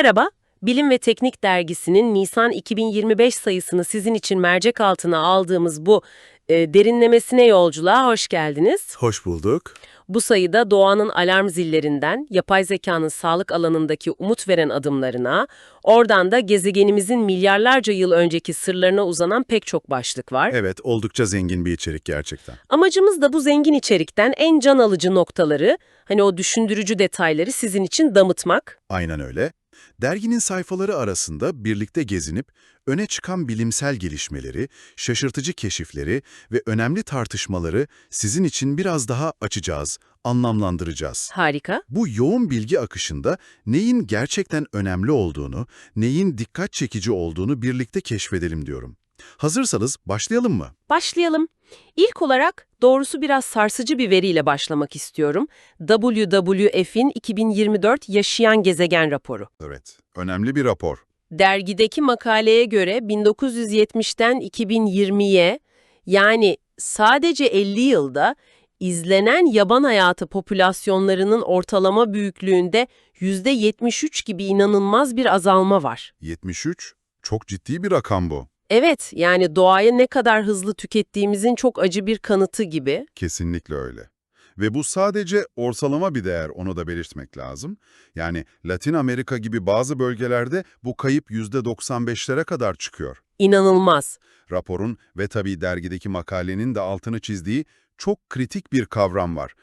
Merhaba, Bilim ve Teknik Dergisi'nin Nisan 2025 sayısını sizin için mercek altına aldığımız bu e, derinlemesine yolculuğa hoş geldiniz. Hoş bulduk. Bu sayıda doğanın alarm zillerinden, yapay zekanın sağlık alanındaki umut veren adımlarına, oradan da gezegenimizin milyarlarca yıl önceki sırlarına uzanan pek çok başlık var. Evet, oldukça zengin bir içerik gerçekten. Amacımız da bu zengin içerikten en can alıcı noktaları, hani o düşündürücü detayları sizin için damıtmak. Aynen öyle. Derginin sayfaları arasında birlikte gezinip öne çıkan bilimsel gelişmeleri, şaşırtıcı keşifleri ve önemli tartışmaları sizin için biraz daha açacağız, anlamlandıracağız. Harika. Bu yoğun bilgi akışında neyin gerçekten önemli olduğunu, neyin dikkat çekici olduğunu birlikte keşfedelim diyorum. Hazırsanız başlayalım mı? Başlayalım. İlk olarak doğrusu biraz sarsıcı bir veriyle başlamak istiyorum. WWF'in 2024 Yaşayan Gezegen raporu. Evet, önemli bir rapor. Dergideki makaleye göre 1970'ten 2020'ye yani sadece 50 yılda izlenen yaban hayatı popülasyonlarının ortalama büyüklüğünde %73 gibi inanılmaz bir azalma var. 73, çok ciddi bir rakam bu. Evet, yani doğayı ne kadar hızlı tükettiğimizin çok acı bir kanıtı gibi. Kesinlikle öyle. Ve bu sadece ortalama bir değer, onu da belirtmek lazım. Yani Latin Amerika gibi bazı bölgelerde bu kayıp %95'lere kadar çıkıyor. İnanılmaz. Raporun ve tabii dergideki makalenin de altını çizdiği çok kritik bir kavram var.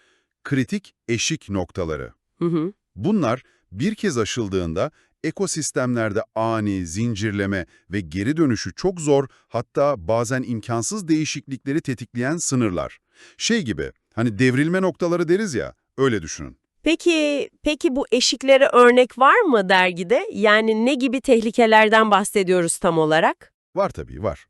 Kritik eşik noktaları. Hı hı. Bunlar bir kez aşıldığında ekosistemlerde ani, zincirleme ve geri dönüşü çok zor hatta bazen imkansız değişiklikleri tetikleyen sınırlar. Şey gibi, hani devrilme noktaları deriz ya, öyle düşünün. Peki, peki bu eşiklere örnek var mı dergide? Yani ne gibi tehlikelerden bahsediyoruz tam olarak? Var tabii, var.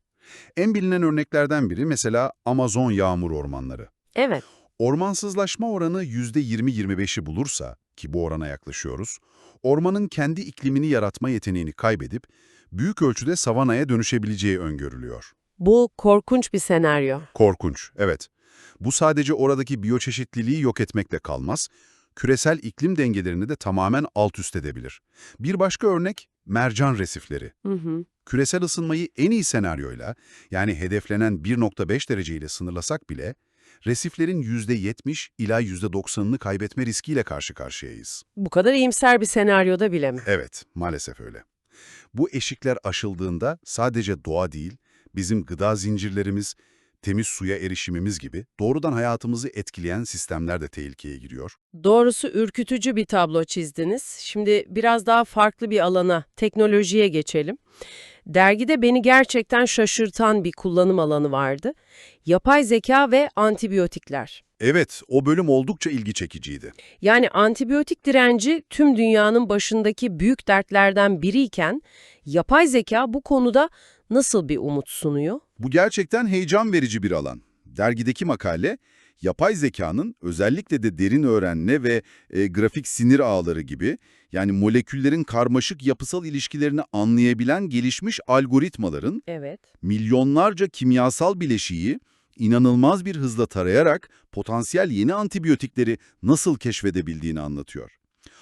En bilinen örneklerden biri mesela Amazon yağmur ormanları. Evet. Ormansızlaşma oranı %20-25'i bulursa, ki bu orana yaklaşıyoruz, ormanın kendi iklimini yaratma yeteneğini kaybedip büyük ölçüde savanaya dönüşebileceği öngörülüyor. Bu korkunç bir senaryo. Korkunç, evet. Bu sadece oradaki biyoçeşitliliği yok etmekle kalmaz, küresel iklim dengelerini de tamamen alt üst edebilir. Bir başka örnek, mercan resifleri. Hı hı. Küresel ısınmayı en iyi senaryoyla, yani hedeflenen 1.5 dereceyle sınırlasak bile, resiflerin %70 ila %90'ını kaybetme riskiyle karşı karşıyayız. Bu kadar iyimser bir senaryoda bile mi? Evet, maalesef öyle. Bu eşikler aşıldığında sadece doğa değil, bizim gıda zincirlerimiz, temiz suya erişimimiz gibi doğrudan hayatımızı etkileyen sistemler de tehlikeye giriyor. Doğrusu ürkütücü bir tablo çizdiniz. Şimdi biraz daha farklı bir alana, teknolojiye geçelim. Dergide beni gerçekten şaşırtan bir kullanım alanı vardı. Yapay zeka ve antibiyotikler. Evet, o bölüm oldukça ilgi çekiciydi. Yani antibiyotik direnci tüm dünyanın başındaki büyük dertlerden biriyken yapay zeka bu konuda nasıl bir umut sunuyor? Bu gerçekten heyecan verici bir alan. Dergideki makale, yapay zekanın özellikle de derin öğrenme ve e, grafik sinir ağları gibi yani moleküllerin karmaşık yapısal ilişkilerini anlayabilen gelişmiş algoritmaların Evet. milyonlarca kimyasal bileşiği inanılmaz bir hızla tarayarak potansiyel yeni antibiyotikleri nasıl keşfedebildiğini anlatıyor.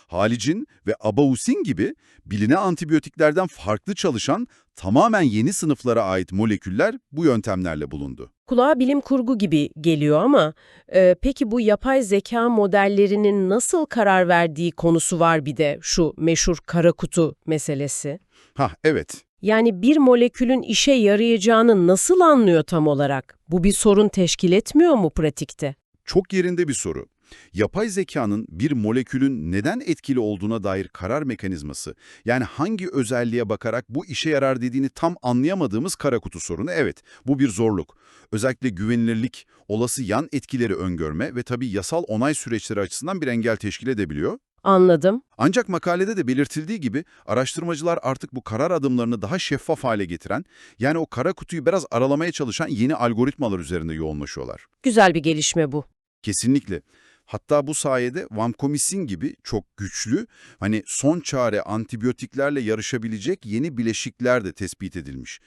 Halicin ve Abausin gibi bilinen antibiyotiklerden farklı çalışan tamamen yeni sınıflara ait moleküller bu yöntemlerle bulundu. Kulağa bilim kurgu gibi geliyor ama e, peki bu yapay zeka modellerinin nasıl karar verdiği konusu var bir de şu meşhur kara kutu meselesi. Hah evet, Yani bir molekülün işe yarayacağını nasıl anlıyor tam olarak? Bu bir sorun teşkil etmiyor mu pratikte? çok yerinde bir soru. Yapay zekanın bir molekülün neden etkili olduğuna dair karar mekanizması, yani hangi özelliğe bakarak bu işe yarar dediğini tam anlayamadığımız kara kutu sorunu, evet bu bir zorluk. Özellikle güvenilirlik, olası yan etkileri öngörme ve tabii yasal onay süreçleri açısından bir engel teşkil edebiliyor. Anladım. Ancak makalede de belirtildiği gibi araştırmacılar artık bu karar adımlarını daha şeffaf hale getiren, yani o kara kutuyu biraz aralamaya çalışan yeni algoritmalar üzerinde yoğunlaşıyorlar. Güzel bir gelişme bu. Kesinlikle. Hatta bu sayede vancomycin gibi çok güçlü, hani son çare antibiyotiklerle yarışabilecek yeni bileşikler de tespit edilmiş.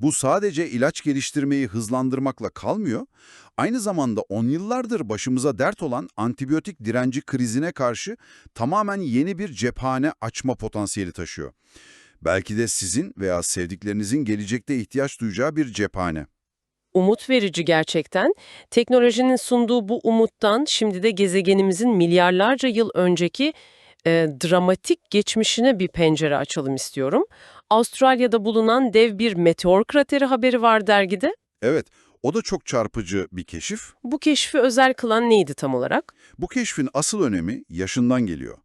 Bu sadece ilaç geliştirmeyi hızlandırmakla kalmıyor, aynı zamanda on yıllardır başımıza dert olan antibiyotik direnci krizine karşı tamamen yeni bir cephane açma potansiyeli taşıyor. Belki de sizin veya sevdiklerinizin gelecekte ihtiyaç duyacağı bir cephane. Umut verici gerçekten. Teknolojinin sunduğu bu umuttan şimdi de gezegenimizin milyarlarca yıl önceki e, dramatik geçmişine bir pencere açalım istiyorum. Avustralya'da bulunan dev bir meteor krateri haberi var dergide. Evet, o da çok çarpıcı bir keşif. Bu keşfi özel kılan neydi tam olarak? Bu keşfin asıl önemi yaşından geliyor.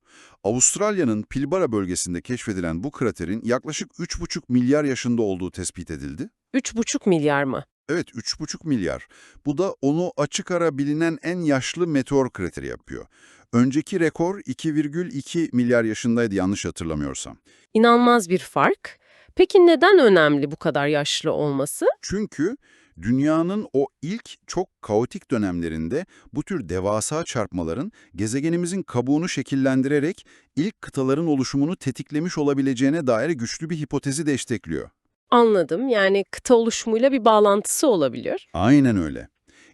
Avustralya'nın Pilbara bölgesinde keşfedilen bu kraterin yaklaşık 3,5 milyar yaşında olduğu tespit edildi. 3,5 milyar mı? Evet 3,5 milyar. Bu da onu açık ara bilinen en yaşlı meteor krateri yapıyor. Önceki rekor 2,2 milyar yaşındaydı yanlış hatırlamıyorsam. İnanılmaz bir fark. Peki neden önemli bu kadar yaşlı olması? Çünkü dünyanın o ilk çok kaotik dönemlerinde bu tür devasa çarpmaların gezegenimizin kabuğunu şekillendirerek ilk kıtaların oluşumunu tetiklemiş olabileceğine dair güçlü bir hipotezi destekliyor. Anladım. Yani kıta oluşumuyla bir bağlantısı olabilir. Aynen öyle.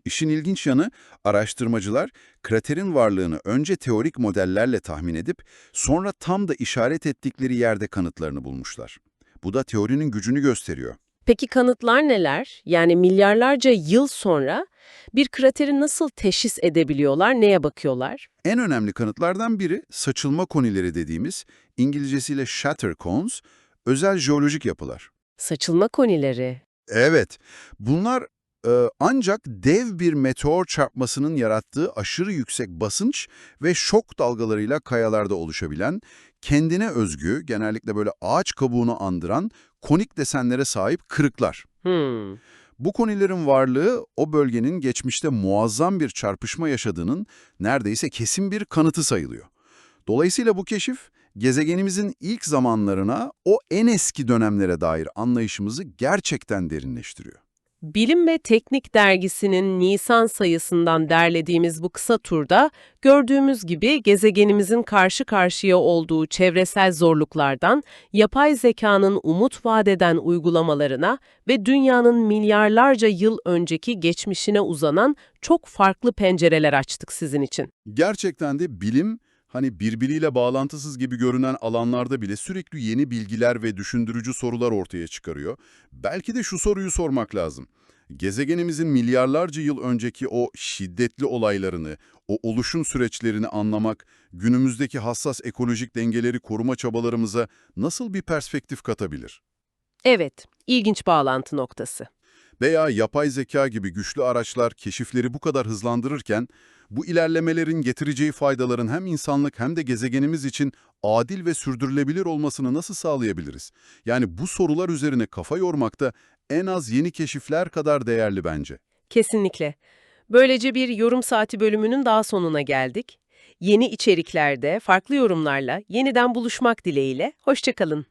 İşin ilginç yanı araştırmacılar kraterin varlığını önce teorik modellerle tahmin edip sonra tam da işaret ettikleri yerde kanıtlarını bulmuşlar. Bu da teorinin gücünü gösteriyor. Peki kanıtlar neler? Yani milyarlarca yıl sonra bir krateri nasıl teşhis edebiliyorlar, neye bakıyorlar? En önemli kanıtlardan biri saçılma konileri dediğimiz İngilizcesiyle shatter cones, özel jeolojik yapılar. Saçılma konileri. Evet, bunlar e, ancak dev bir meteor çarpmasının yarattığı aşırı yüksek basınç ve şok dalgalarıyla kayalarda oluşabilen, kendine özgü, genellikle böyle ağaç kabuğunu andıran konik desenlere sahip kırıklar. Hmm. Bu konilerin varlığı o bölgenin geçmişte muazzam bir çarpışma yaşadığının neredeyse kesin bir kanıtı sayılıyor. Dolayısıyla bu keşif, gezegenimizin ilk zamanlarına, o en eski dönemlere dair anlayışımızı gerçekten derinleştiriyor. Bilim ve Teknik dergisinin Nisan sayısından derlediğimiz bu kısa turda gördüğümüz gibi gezegenimizin karşı karşıya olduğu çevresel zorluklardan yapay zekanın umut vadeden uygulamalarına ve dünyanın milyarlarca yıl önceki geçmişine uzanan çok farklı pencereler açtık sizin için. Gerçekten de bilim, hani birbiriyle bağlantısız gibi görünen alanlarda bile sürekli yeni bilgiler ve düşündürücü sorular ortaya çıkarıyor. Belki de şu soruyu sormak lazım. Gezegenimizin milyarlarca yıl önceki o şiddetli olaylarını, o oluşum süreçlerini anlamak, günümüzdeki hassas ekolojik dengeleri koruma çabalarımıza nasıl bir perspektif katabilir? Evet, ilginç bağlantı noktası. Veya yapay zeka gibi güçlü araçlar keşifleri bu kadar hızlandırırken, bu ilerlemelerin getireceği faydaların hem insanlık hem de gezegenimiz için adil ve sürdürülebilir olmasını nasıl sağlayabiliriz? Yani bu sorular üzerine kafa yormak da en az yeni keşifler kadar değerli bence. Kesinlikle. Böylece bir yorum saati bölümünün daha sonuna geldik. Yeni içeriklerde, farklı yorumlarla yeniden buluşmak dileğiyle. Hoşçakalın.